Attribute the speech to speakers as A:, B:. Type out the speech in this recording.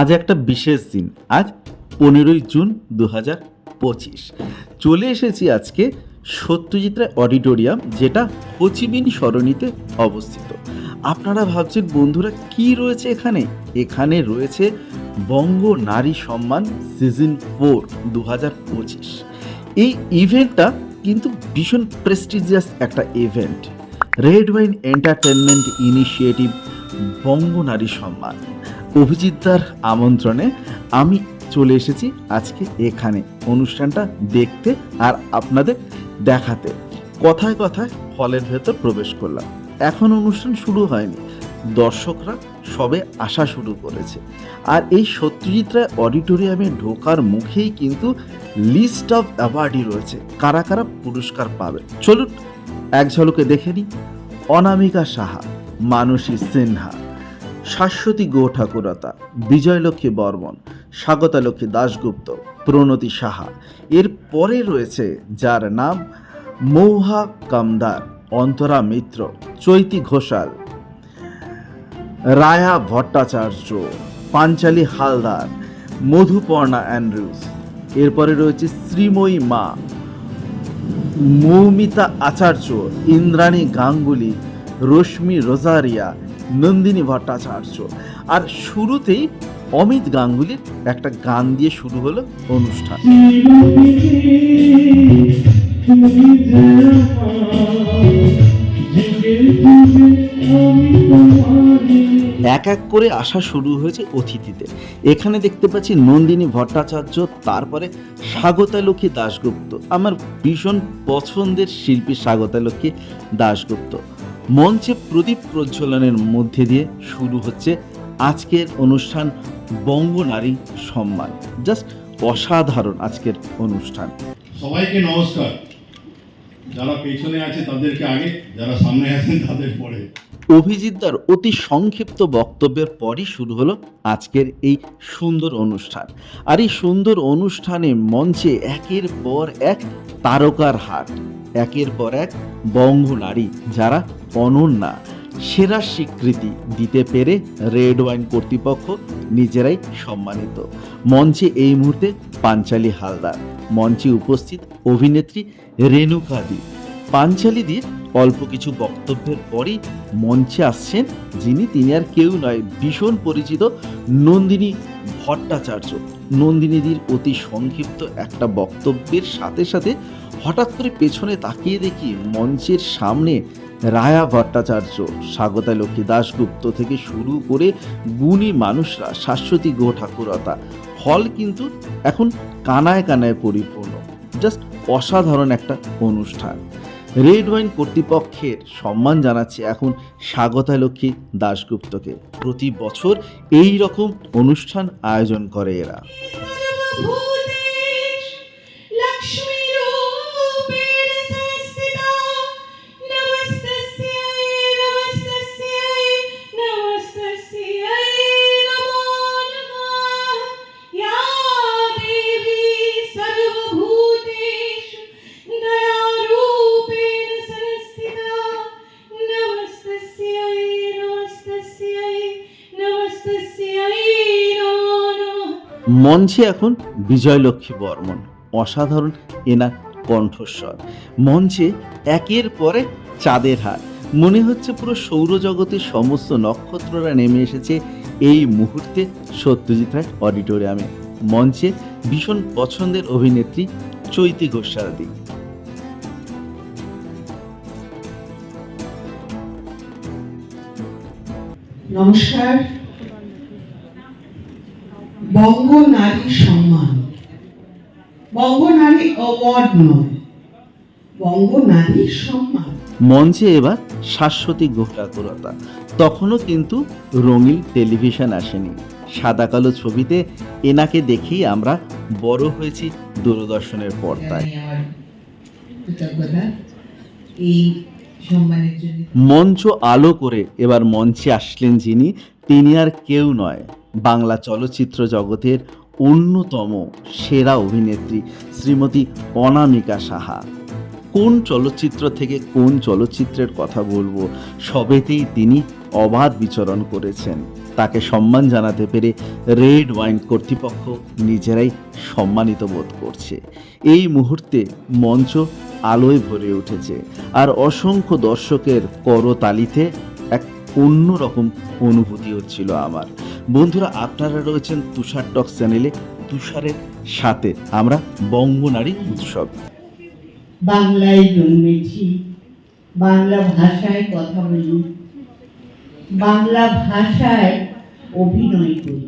A: আজ একটা বিশেষ দিন, আজ পনেরোই জুন দু হাজার পঁচিশ। চলে এসেছি আজকে সত্যজিৎ রায় অডিটোরিয়াম, যেটা হোচিমিন সরণিতে অবস্থিত। আপনারা ভাবছেন, বন্ধুরা, কি রয়েছে এখানে? এখানে রয়েছে বঙ্গ নারী সম্মান সিজন ফোর দু হাজার পঁচিশ। এই ইভেন্টটা কিন্তু ভীষণ প্রেস্টিজিয়াস একটা event red wine entertainment initiative বঙ্গ নারী সম্মান অভিজিৎদার আমন্ত্রণে আমি চলে এসেছি আজকে এখানে অনুষ্ঠানটা দেখতে আর আপনাদের দেখাতে। কথায় কথায় হলের ভেতর প্রবেশ করলাম। এখন অনুষ্ঠান শুরু হয়নি। দর্শকরা সবে আসা শুরু করেছে। আর এই সত্যজিৎ রায় অডিটোরিয়ামে ঢোকার মুখেই কিন্তু লিস্ট অফ অ্যাওয়ার্ডই রয়েছে। কারা কারা পুরস্কার পাবে? চলুন এক ঝলকে দেখে নিই, অনামিকা সাহা, মানসী সিনহা, শাশ্বতী গো ঠাকুরতা বিজয়লক্ষ্মী বর্মন, স্বাগতালক্ষ্মী দাশগুপ্ত, প্রণতি সাহা। এর পরে রয়েছে, যার নাম মৌহা কামদার, অন্তরা মিত্র, চৈতি ঘোষাল, রায়া ভট্টাচার্য, পাঞ্চালী হালদার, মধুপর্ণা অ্যান্ড্রুস। এরপরে রয়েছে শ্রীময়ী মা মৌমিতা আচার্য, ইন্দ্রাণী গাঙ্গুলি, রশ্মি রোজারিয়া, নন্দিনী ভট্টাচার্য। আর শুরুতেই অমিত গাঙ্গুলির একটা গান দিয়ে শুরু হলো অনুষ্ঠান। এক এক করে আসা শুরু হয়েছে অতিথিদের। এখানে দেখতে পাচ্ছি নন্দিনী ভট্টাচার্য, তারপরে স্বাগতালক্ষ্মী দাশগুপ্ত, আমার ভীষণ পছন্দের শিল্পী স্বাগতালক্ষ্মী দাশগুপ্ত। মঞ্চে প্রদীপ প্রজ্বলনের মধ্যে দিয়ে শুরু হচ্ছে আজকের অনুষ্ঠান বঙ্গ নারী সম্মান। জাস্ট অসাধারণ আজকের অনুষ্ঠান।
B: সবাইকে নমস্কার। যারা পেছনে আছে তাদেরকে আগে, যারা সামনে আছেন তাদের পরে।
A: অভিজিৎদার অতি সংক্ষিপ্ত বক্তব্যের পরই শুরু হলো আজকের এই সুন্দর অনুষ্ঠান। আর এই সুন্দর অনুষ্ঠানে মঞ্চে একের পর এক তারকার হাট, একের পর এক বঙ্গ নারী যারা অনন্যা। সেরা স্বীকৃতি দিতে পেরে রেড ওয়াইন কর্তৃপক্ষ নিজেরাই সম্মানিত। মঞ্চে এই মুহূর্তে পাঞ্চালী হালদার, মঞ্চে উপস্থিত অভিনেত্রী রেণুকা দি। পাঞ্চালীদির অল্প কিছু বক্তব্যের পরেই মঞ্চে আসছেন যিনি, তিনি আর কেউ নয়, ভীষণ পরিচিত নন্দিনী ভট্টাচার্য। নন্দিনীদির অতি সংক্ষিপ্ত একটা বক্তব্যের সাথে সাথে হঠাৎ করে পেছনে তাকিয়ে দেখি মঞ্চের সামনে রায়া ভট্টাচার্য, স্বাগতা লক্ষ্মী দাশগুপ্ত থেকে শুরু করে গুণী মানুষরা, শাশ্বতী গো ঠাকুরতা হল কিন্তু এখন কানায় কানায় পরিপূর্ণ। জাস্ট অসাধারণ একটা অনুষ্ঠান। রেড ওয়াইন কর্তৃপক্ষের সম্মান জানাচ্ছে এখন স্বাগতা লক্ষ্মী দাশগুপ্তকে। প্রতি বছর এই রকম অনুষ্ঠান আয়োজন করে এরা। মঞ্চে এখন বিজয়লক্ষ্মী বর্মন অসাধারণ এনার কণ্ঠস্বর। মঞ্চে একের পরে চাঁদের হার। মনে হচ্ছে পুরো সৌরজগতের সমস্ত নক্ষত্ররা নেমে এসেছে এই মুহূর্তে সত্যজিৎ রায় অডিটোরিয়ামে। মঞ্চে ভীষণ পছন্দের অভিনেত্রী চৈতি ঘোষালদি।
C: নমস্কার। বঙ্গ নারী সম্মান। বঙ্গ নারী অ্যাওয়ার্ড নয়, বঙ্গ নারী সম্মান।
A: মঞ্চে এবার শাশ্বতী গোটাকুরতা তখনও কিন্তু রঙিন টেলিভিশন আসেনি। সাদা কালো ছবিতে এনাকে দেখেই আমরা বড় হয়েছি দূরদর্শনের পর্দায়। মঞ্চ আলো করে এবার মঞ্চে আসলেন যিনি, তিনি আর কেউ নয়। বাংলা চলচ্চিত্র জগতের অন্যতম সেরা অভিনেত্রী শ্রীমতী অনামিকা সাহা। কোন চলচ্চিত্র থেকে কোন চলচ্চিত্রের কথা বলব, সবেতেই তিনি অবাধ বিচরণ করেছেন। তাকে সম্মান জানাতে পেরে রেড ওয়াইন কর্তৃপক্ষ নিজেরাই সম্মানিত বোধ করছে। এই মুহূর্তে মঞ্চ আলোয় ভরে উঠেছে আর অসংখ্য দর্শকের করতালিতে এক অন্যরকম অনুভূতি হচ্ছিল আমার। বন্ধুরা, আপনারা রয়েছেন তুষার টক চ্যানেলে, তুষারের সাথে আমরা বঙ্গনারী উৎসব।
D: বাংলায় জন্মেছি, বাংলা ভাষায় কথা বলি, বাংলা ভাষায় অভিনয় করি।